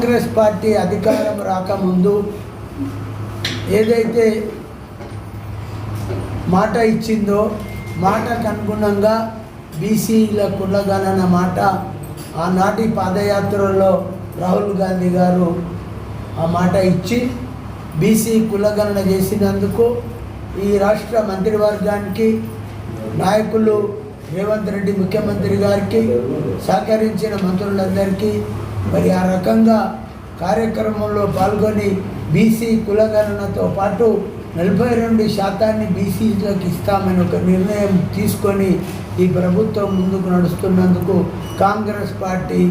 Congress party అధికారం రాకముందు ఏదైతే మాట ఇచ్చిందో మాటకు అనుగుణంగా బీసీల కులగణన మాట ఆనాటి పాదయాత్రలో రాహుల్ గాంధీ గారు ఆ మాట ఇచ్చి బీసీ కులగణన చేసినందుకు ఈ రాష్ట్ర మంత్రివర్గానికి నాయకులు రేవంత్ రెడ్డి ముఖ్యమంత్రి గారికి సహకరించిన మంత్రులందరికీ మరి ఆ రకంగా కార్యక్రమంలో పాల్గొని బీసీ కులగణనతో పాటు నలభై రెండు శాతాన్ని బీసీలోకి ఇస్తామని ఒక నిర్ణయం తీసుకొని ఈ ప్రభుత్వం ముందుకు నడుస్తున్నందుకు కాంగ్రెస్ పార్టీ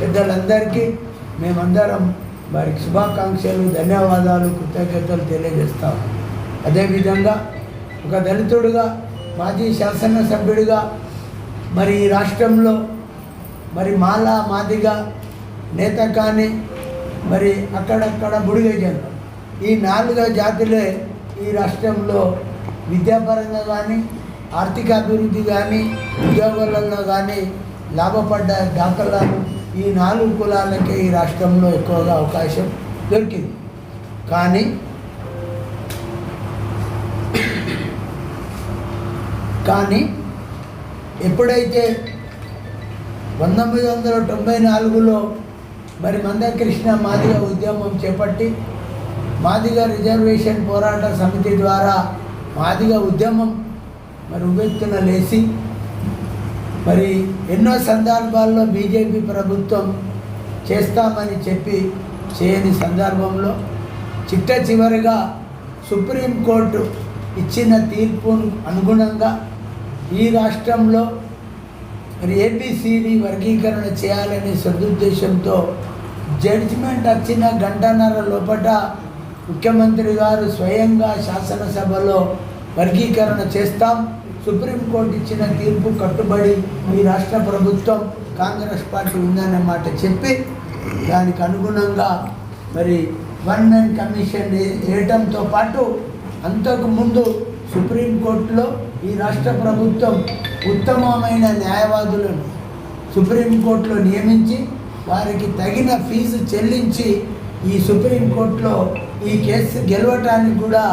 పెద్దలందరికీ మేమందరం వారికి శుభాకాంక్షలు ధన్యవాదాలు కృతజ్ఞతలు తెలియజేస్తాం. అదేవిధంగా ఒక దళితుడిగా మాజీ శాసనసభ్యుడిగా మరి ఈ రాష్ట్రంలో మరి మాలా మాదిగా నేత కానీ మరి అక్కడక్కడ బుడిగజను ఈ నాలుగు జాతులే ఈ రాష్ట్రంలో విద్యాపరంగా కానీ ఆర్థిక అభివృద్ధి కానీ ఉద్యోగాలలో కానీ లాభపడ్డ దాఖలాలు ఈ నాలుగు కులాలకే ఈ రాష్ట్రంలో ఎక్కువగా అవకాశం దొరికింది. కానీ కానీ ఎప్పుడైతే పంతొమ్మిది వందల తొంభై నాలుగులో మరి మందకృష్ణ మాదిగ ఉద్యమం చేపట్టి మాదిగ రిజర్వేషన్ పోరాట సమితి ద్వారా మాదిగ ఉద్యమం మరి ఉవ్వెత్తున లేచి మరి ఎన్నో సందర్భాల్లో బీజేపీ ప్రభుత్వం చేస్తామని చెప్పి చేయని సందర్భంలో చిట్ట చివరిగా సుప్రీంకోర్టు ఇచ్చిన తీర్పు అనుగుణంగా ఈ రాష్ట్రంలో మరి ఏబిసిడి వర్గీకరణ చేయాలనే సదుద్దేశంతో జడ్జిమెంట్ వచ్చిన గంటన్నర లోపట ముఖ్యమంత్రి గారు స్వయంగా శాసనసభలో వర్గీకరణ చేస్తాం. సుప్రీంకోర్టు ఇచ్చిన తీర్పు కట్టుబడి ఈ రాష్ట్ర ప్రభుత్వం కాంగ్రెస్ పార్టీ ఉందనే మాట చెప్పి దానికి అనుగుణంగా మరి వన్ మ్యాన్ కమిషన్ వేయటంతో పాటు అంతకుముందు సుప్రీంకోర్టులో ఈ రాష్ట్ర ప్రభుత్వం ఉత్తమమైన న్యాయవాదులను సుప్రీంకోర్టులో నియమించి వారికి తగిన ఫీజు చెల్లించి ఈ సుప్రీంకోర్టులో ఈ కేసు గెలవటానికి కూడా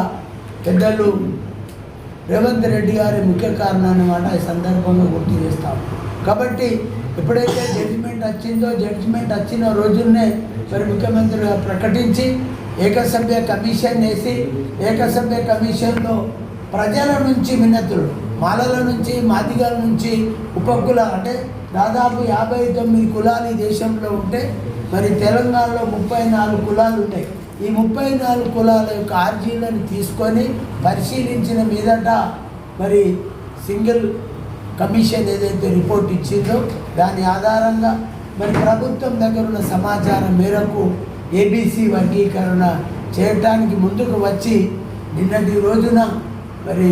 పెద్దలు రేవంత్ రెడ్డి గారి ముఖ్య కారణం అన్నమాట ఈ సందర్భంగా గుర్తు చేస్తాం. కాబట్టి ఎప్పుడైతే జడ్జిమెంట్ వచ్చిందో జడ్జిమెంట్ వచ్చిన రోజునే మరి ముఖ్యమంత్రి ప్రకటించి ఏకసభ్య కమిషన్ వేసి ఏకసభ్య కమిషన్లో ప్రజల నుంచి మిన్నతులు మాలల నుంచి మాదిగల నుంచి ఉపకుల అంటే దాదాపు యాభై తొమ్మిది కులాలు ఈ దేశంలో ఉంటే మరి తెలంగాణలో ముప్పై నాలుగు కులాలు ఉంటాయి. ఈ ముప్పై నాలుగు కులాల యొక్క ఆర్జీలను తీసుకొని పరిశీలించిన మీదట మరి సింగిల్ కమిషన్ ఏదైతే రిపోర్ట్ ఇచ్చిందో దాని ఆధారంగా మరి ప్రభుత్వం దగ్గర ఉన్న సమాచారం మేరకు ఏబీసీ వర్గీకరణ చేయటానికి ముందుకు వచ్చి నిన్నటి రోజున మరి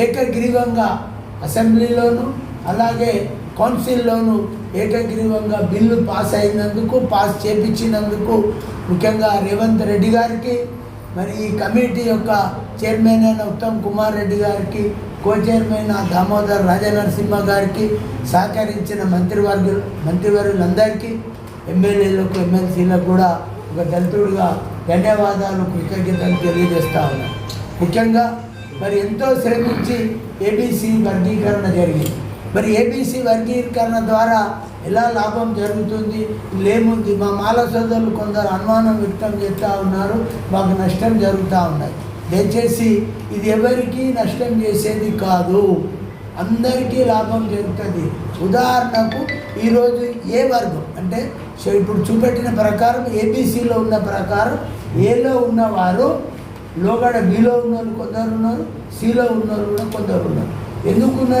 ఏకగ్రీవంగా అసెంబ్లీలోను అలాగే కౌన్సిల్లోను ఏకగ్రీవంగా బిల్లు పాస్ అయినందుకు పాస్ చేపించినందుకు ముఖ్యంగా రేవంత్ రెడ్డి గారికి మరి ఈ కమిటీ యొక్క చైర్మన్ అయిన ఉత్తమ్ కుమార్ రెడ్డి గారికి కో చైర్మన్ దామోదర్ రాజనరసింహ గారికి సహకరించిన మంత్రివర్గు మంత్రివర్యులందరికీ ఎమ్మెల్యేలకు ఎమ్మెల్సీలకు కూడా ఒక దళితుడిగా ధన్యవాదాలు కృతజ్ఞతలు తెలియజేస్తా ఉన్నాను. ముఖ్యంగా మరి ఎంతో శ్రమించి ఏబీసీ వర్గీకరణ జరిగింది. మరి ఏబీసీ వర్గీకరణ ద్వారా ఎలా లాభం జరుగుతుంది? లేముంది. మా మాల సోదరులు కొందరు అనుమానం వ్యక్తం చేస్తూ ఉన్నారు. మాకు నష్టం జరుగుతూ ఉన్నాయి దయచేసి ఇది ఎవరికీ నష్టం చేసేది కాదు. అందరికీ లాభం జరుగుతుంది. ఉదాహరణకు ఈరోజు ఏ వర్గం? అంటే సో ఇప్పుడు చూపెట్టిన ప్రకారం ఏబీసీలో ఉన్న ప్రకారం ఏలో ఉన్నవారు లోగడ బీలో ఉన్న కొందరు ఉన్నారు సిలో ఉన్న కూడా కొందరు ఉన్నారు. ఎందుకున్నారు